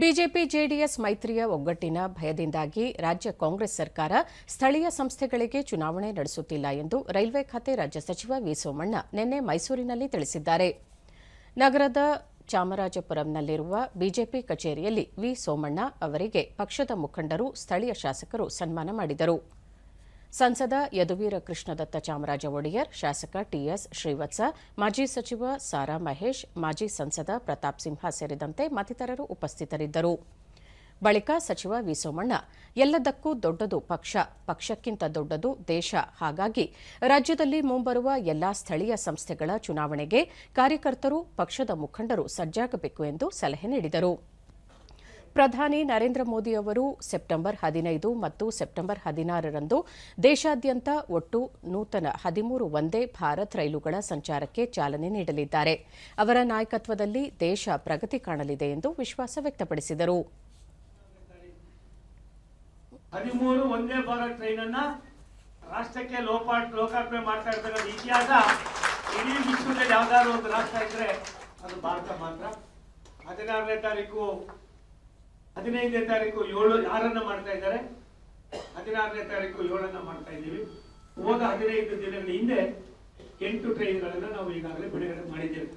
BJP JDS ಮೈತ್ರಿಯ ಒಗ್ಗಟ್ಟಿನ ಭಯದಿಂದಾಗಿ ರಾಜ್ಯ ಕಾಂಗ್ರೆಸ್ ಸರ್ಕಾರ ಸ್ಥಳೀಯ ಸಂಸ್ಥೆಗಳಿಗೆ ಚುನಾವಣೆ ನಡೆಸುತ್ತಿಲ್ಲ ಎಂದು ರೈಲ್ವೆ ಖಾತೆ ರಾಜ್ಯ ಸಚಿವ ವಿ ಸೋಮಣ್ಣ ನಿನ್ನೆ ಮೈಸೂರಿನಲ್ಲಿ ತಿಳಿಸಿದ್ದಾರೆ. ನಗರದ ಚಾಮರಾಜಪುರಂನಲ್ಲಿರುವ ಬಿಜೆಪಿ ಕಚೇರಿಯಲ್ಲಿ ವಿ ಸೋಮಣ್ಣ ಅವರಿಗೆ ಪಕ್ಷದ ಮುಖಂಡರು, ಸ್ಥಳೀಯ ಶಾಸಕರು ಸನ್ಮಾನ ಮಾಡಿದರು. ಸಂಸದ ಯದುವೀರ ಕೃಷ್ಣದತ್ತ ಚಾಮರಾಜ ಒಡೆಯರ್, ಶಾಸಕ ಟಿಎಸ್ ಶ್ರೀವತ್ಸ, ಮಾಜಿ ಸಚಿವ ಸಾರಾ ಮಹೇಶ್, ಮಾಜಿ ಸಂಸದ ಪ್ರತಾಪ್ ಸಿಂಹ ಸೇರಿದಂತೆ ಮತ್ತಿತರರು ಉಪಸ್ಥಿತರಿದ್ದರು. ಬಳಿಕ ಸಚಿವ ವಿ. ಸೋಮಣ್ಣ, ಎಲ್ಲದಕ್ಕೂ ದೊಡ್ಡದು ಪಕ್ಷ, ಪಕ್ಷಕ್ಕಿಂತ ದೊಡ್ಡದು ದೇಶ. ಹಾಗಾಗಿ ರಾಜ್ಯದಲ್ಲಿ ಮುಂಬರುವ ಎಲ್ಲಾ ಸ್ಥಳೀಯ ಸಂಸ್ಥೆಗಳ ಚುನಾವಣೆಗೆ ಕಾರ್ಯಕರ್ತರು, ಪಕ್ಷದ ಮುಖಂಡರು ಸಜ್ಜಾಗಬೇಕು ಎಂದು ಸಲಹೆ ನೀಡಿದರು. ಪ್ರಧಾನಿ ನರೇಂದ್ರ ಮೋದಿ ಅವರು ಸೆಪ್ಟೆಂಬರ್ ಹದಿನೈದು ಮತ್ತು ಸೆಪ್ಟೆಂಬರ್ ಹದಿನಾರರಂದು ದೇಶಾದ್ಯಂತ ಒಟ್ಟು ನೂತನ ಹದಿಮೂರು ವಂದೇ ಭಾರತ್ ರೈಲುಗಳ ಸಂಚಾರಕ್ಕೆ ಚಾಲನೆ ನೀಡಲಿದ್ದಾರೆ. ಅವರ ನಾಯಕತ್ವದಲ್ಲಿ ದೇಶ ಪ್ರಗತಿ ಕಾಣಲಿದೆ ಎಂದು ವಿಶ್ವಾಸ ವ್ಯಕ್ತಪಡಿಸಿದರು. ಹದಿಮೂರು ಒಂದೇ ಭಾರತ್ ಟ್ರೈನ್ ಅನ್ನ ರಾಷ್ಟ್ರಕ್ಕೆ ಲೋಕಾರ್ಪಣೆ ಮಾಡ್ತಾ ಇರ್ತಕ್ಕಂಥ ಇತಿಹಾಸ ಇಡೀ ವಿಶ್ವದಲ್ಲಿ ಯಾವ್ದಾದ್ರು ಒಂದು ರಾಷ್ಟ್ರ ಇದ್ರೆ ಅದು ಭಾರತ ಮಾತ್ರ. ಹದಿನಾರನೇ ತಾರೀಕು ಹದಿನೈದನೇ ತಾರೀಕು ಏಳು ಯಾರನ್ನ ಮಾಡ್ತಾ ಇದ್ದಾರೆ? ಹದಿನಾರನೇ ತಾರೀಕು ಏಳನ್ನ ಮಾಡ್ತಾ ಇದ್ದೀವಿ. ಹೋದ ಹದಿನೈದು ದಿನಗಳ ಹಿಂದೆ ಎಂಟು ಟ್ರೈನ್ಗಳನ್ನ ನಾವು ಈಗಾಗಲೇ ಬಿಡುಗಡೆ ಮಾಡಿದ್ದೇವೆ.